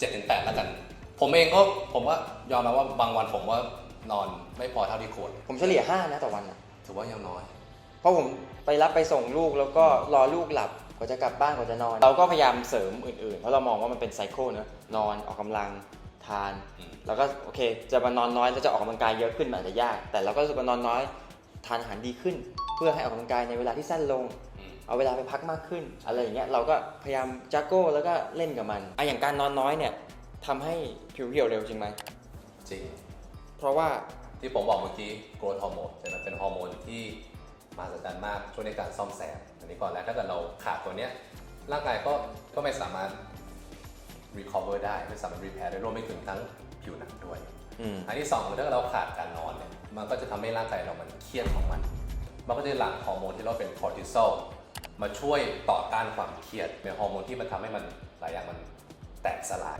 7ถึง8แล้วกัน ผมเองก็ผมว่ายอมรับว่าบางวันผมว่านอนไม่พอเท่าที่ควร ผมเฉลี่ยห้านะต่อวันอะถือว่ายังน้อย เพราะผมไปรับไปส่งลูกแล้วก็รอลูกหลับกว่าจะกลับบ้านกว่าจะนอน เราก็พยายามเสริมอื่นๆ เพราะเรามองว่ามันเป็นไซเคิลเนอะนอนออกกำลังทาน อืม แล้วก็โอเค จะมานอนน้อยแล้วจะออกกำลังกายเยอะขึ้นมันอาจจะยาก แต่เราก็รู้สึกว่านอนน้อย ทานอาหารดีขึ้น เพื่อให้ออกกำลังกายในเวลาที่สั้นลงอืมเอาเวลาไปพักมากขึ้น อะไรอย่างเงี้ยเราก็พยายามจักโก้แล้วก็เล่นกับมันอะอย่างการนอนน้อยเนี่ยทำให้ผิวเหี่ยวเร็วจริงไหมจริง เพราะว่าที่ผมบอกเมื่อกี้โกรทฮอร์โมนใช่ไหมเป็นฮอร์โมนที่มหัศจรรย์มากช่วยในการซ่อมแซมอันนี้ก่อนแล้วถ้าเกิดเราขาดตัวเนี้ยร่างกายก็ก็ไม่สามารถ recover ได้ไม่สามารถ repair ได้รวมไปถึงทั้งผิวหนังด้วยอืมอันที่สองคือถ้าเราขาดการนอนเนี่ย มันก็จะทำให้ร่างกายเรามันเครียดของมัน มันก็จะหลั่งฮอร์โมนที่เราเป็นคอร์ติซอลมาช่วยต่อต้านความเครียดเป็นฮอร์โมนที่มันทำให้มันหลายอย่างมันแตกสลาย